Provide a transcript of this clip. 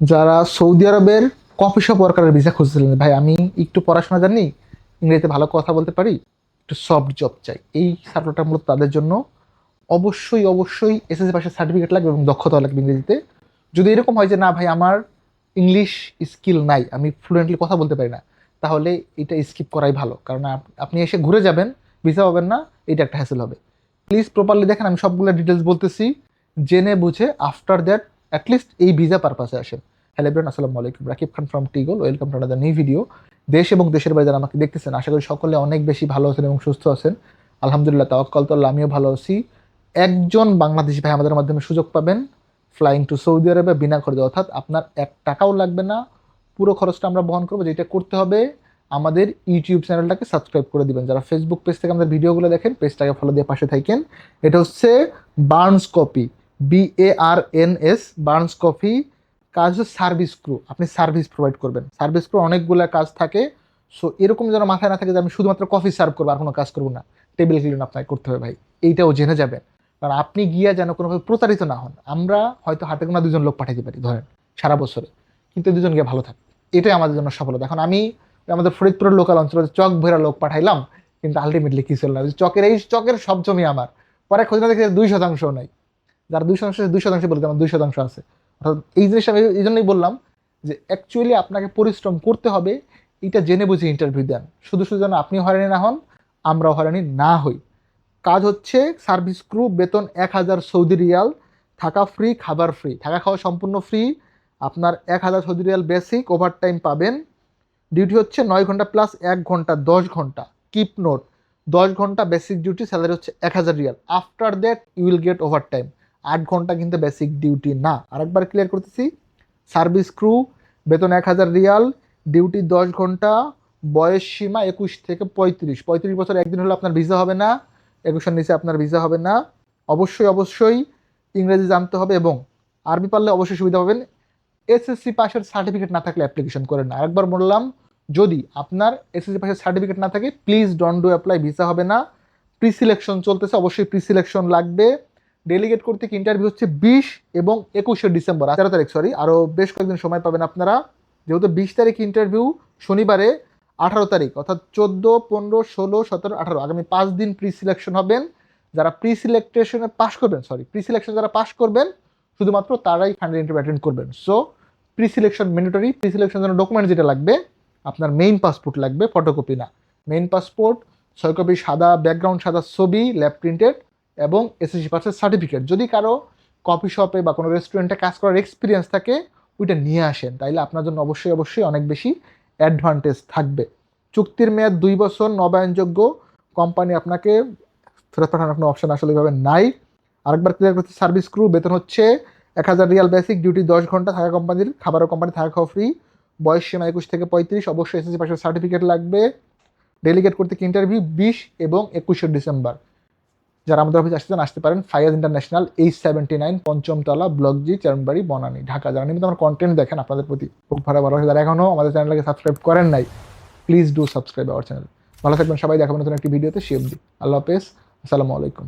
যারা সৌদি আরবের coffee shop ওয়ার্কারের ভিসা খুঁজছিলেন ভাই, আমি একটু পড়াশোনা জানি, ইংরেজিতে ভালো কথা বলতে পারি, একটু সফট জব চাই। এই সার্কুলারটা মূলত তাদের জন্য অবশ্যই অবশ্যই এসএসসি পাশের সার্টিফিকেট লাগবে এবং দক্ষতা লাগবে ইংরেজিতে। যদি এরকম হয় যে, না, ভাই, আমার ইংলিশ স্কিল নাই, আমি ফ্লুয়েন্টলি কথা বলতে পারি না, তাহলে এটা স্কিপ করাই ভালো। কারণ আপনি এসে ঘুরে যাবেন ভিসা পাবেন না, এটা একটা হ্যাসেল হবে। প্লিজ প্রপারলি দেখেন, আমি সবগুলো ডিটেলস বলতেছি। জেনে বুঝে আফটার দ্যাট অ্যাটলিস্ট এই ভিসা পারপাসে আসেন। হ্যালো এভরিওয়ান আসসালামু আলাইকুম। Rakib Khan from টিগল welcome to another new video দেশ এবং দেশের বাইরে যারা আমাকে দেখতেছেন, আশা করি সকলে অনেক বেশি ভালো আছেন এবং সুস্থ আছেন। আলহামদুলিল্লাহ, তাওয়াক্কাল তো আমিও ভালো আছি। একজন বাংলাদেশি ভাই আমাদের মাধ্যমে সুযোগ পাবেন ফ্লাইং টু সৌদি আরবে বিনা খরচে। অর্থাৎ আপনার এক টাকাও লাগবে না, পুরো খরচটা আমরা বহন করব, যেটা করতে হবে, আমাদের ইউটিউব চ্যানেলটাকে সাবস্ক্রাইব করে দিবেন। যারা ফেসবুক পেজ থেকে আমাদের ভিডিওগুলো দেখেন পেজটাকে ফলো দিয়ে পাশে থাকেন। এটা হচ্ছে Barns coffee B A R N S Barns coffee কাজ হচ্ছে সার্ভিস ক্রু আপনি সার্ভিস প্রোভাইড করবেন। সার্ভিস ক্রু অনেকগুলো কাজ থাকে সো এরকম যেন মাথায় না থাকে যে আমি শুধুমাত্র কফি সার্ভ করব আর কোনো কাজ করব না। টেবিল ক্লিন আপনাকে করতে হবে ভাই, এইটাও জেনে যাবেন। কারণ আপনি গিয়া যেন কোনোভাবে প্রতারিত না হন, আমরা হয়তো হাতে গোনা দুজন লোক পাঠাতে পারি, ধরেন, সারা বছরে। কিন্তু দুজন গিয়ে ভালো থাকে, এটাই আমাদের জন্য সফলতা। এখন আমি আমাদের ফরিদপুরের লোকাল অঞ্চলে চক ভেরা লোক পাঠাইলাম, কিন্তু আলটিমেটলি কি চল না। চকের, এই চকের সব জমি আমার, পরে খোঁজ না দেখে দুই শতাংশ নাই। যার দুই শতাংশ দুই শতাংশ বলতে আমার দুই শতাংশ আছে। অর্থাৎ এই জিনিসটা আমি এই জন্যই বললাম যে অ্যাকচুয়ালি আপনাকে পরিশ্রম করতে হবে, এটা জেনে বুঝে ইন্টারভিউ দেন। শুধু শুধু যেন আপনি হয়রানি না হন, আমরাও হয়রানি না হই। কাজ হচ্ছে সার্ভিস ক্রু বেতন এক হাজার সৌদি রিয়াল, থাকা ফ্রি খাবার ফ্রি থাকা খাওয়া সম্পূর্ণ ফ্রি আপনার এক হাজার Saudi riyal basic overtime পাবেন। ডিউটি হচ্ছে নয় ঘণ্টা প্লাস এক ঘণ্টা, দশ ঘণ্টা। কিপ নোট দশ ঘণ্টা বেসিক ডিউটি স্যালারি হচ্ছে এক হাজার riyal. After that you will get overtime আট ঘণ্টা কিন্তু বেসিক ডিউটি না। আরেকবার ক্লিয়ার করতেছি সার্ভিস ক্রু বেতন এক হাজার রিয়াল ডিউটি দশ ঘণ্টা, বয়স সীমা একুশ থেকে পঁয়ত্রিশ। পঁয়ত্রিশ বছর একদিন হলে আপনার ভিসা হবে না, একুশের নিচে আপনার ভিসা হবে না। অবশ্যই অবশ্যই ইংরেজি জানতে হবে এবং আরবি পারলে অবশ্যই সুবিধা পাবেন। এসএসসি পাশের সার্টিফিকেট না থাকলে অ্যাপ্লিকেশন করেন না। আরেকবার বললাম, যদি আপনার এসএসসি পাশের সার্টিফিকেট না থাকে please don't do apply visa হবে না। প্রি সিলেকশন চলতেছে, অবশ্যই প্রি সিলেকশন লাগবে। ডেলিগেট করতে ইন্টারভিউ হচ্ছে বিশ এবং একুশে ডিসেম্বর তেরো তারিখ সরি আরও বেশ কয়েকদিন সময় পাবেন আপনারা। যেহেতু বিশ তারিখ ইন্টারভিউ শনিবারে আঠারো তারিখ, অর্থাৎ চোদ্দ, পনেরো, ষোলো, সতেরো, আঠারো, আগামী পাঁচ দিন প্রি সিলেকশন হবেন। যারা প্রি সিলেকটেশনে পাস করবেন সরি প্রি সিলেকশন যারা পাস করবেন, শুধুমাত্র তারাই ফাইনাল ইন্টারভিউ অ্যাটেন্ড করবেন। So pre selection mandatory pre selection জন্য ডকুমেন্ট যেটা লাগবে, আপনার মেইন পাসপোর্ট লাগবে ফটোকপি না। মেইন পাসপোর্ট ছয় কপি সাদা ব্যাকগ্রাউন্ড সাদা ছবি ল্যাব প্রিন্টেড এবং এসএসসি পাসের সার্টিফিকেট যদি কারও কফি শপে বা কোনো রেস্টুরেন্টে কাজ করার এক্সপিরিয়েন্স থাকে, ওইটা নিয়ে আসেন। তাইলে আপনার জন্য অবশ্যই অবশ্যই অনেক বেশি অ্যাডভান্টেজ থাকবে। চুক্তির মেয়াদ দুই বছর, নবায়নযোগ্য। কোম্পানি আপনাকে ফেরত পাঠানোর কোনো অপশন আসলে এভাবে নাই। আরেকবার ক্লিয়ার করতে সার্ভিস ক্রু বেতন হচ্ছে এক হাজার রিয়াল বেসিক ডিউটি দশ ঘণ্টা, থাকা কোম্পানির, খাবারও কোম্পানি থাকা খাওয়া ফ্রি বয়স সীমা একুশ থেকে পঁয়ত্রিশ, অবশ্যই এসএসসি পাশের সার্টিফিকেট লাগবে। ডেলিগেট করতে কি ইন্টারভিউ বিশ এবং একুশে ডিসেম্বর। যারা আমাদের অফিসে আসতে চান, আসতে পারেন। ফায়াজ ইন্টারন্যাশনাল এই সেভেন্টি নাইন পঞ্চমতলা ব্লক জি চারণবাড়ি বনানী ঢাকা। যারা নিয়মিত আমার কন্টেন্ট দেখেন, আপনাদের প্রতি খুব ভালো ভালো যারা এখনও আমাদের চ্যানেলকে সাবস্ক্রাইব করেন নাই please do subscribe our channel ভালো থাকবেন সবাই। দেখাবেন নতুন একটি ভিডিওতে শিবদি আল্লাহ হাফেজ। আসসালামু আলাইকুম।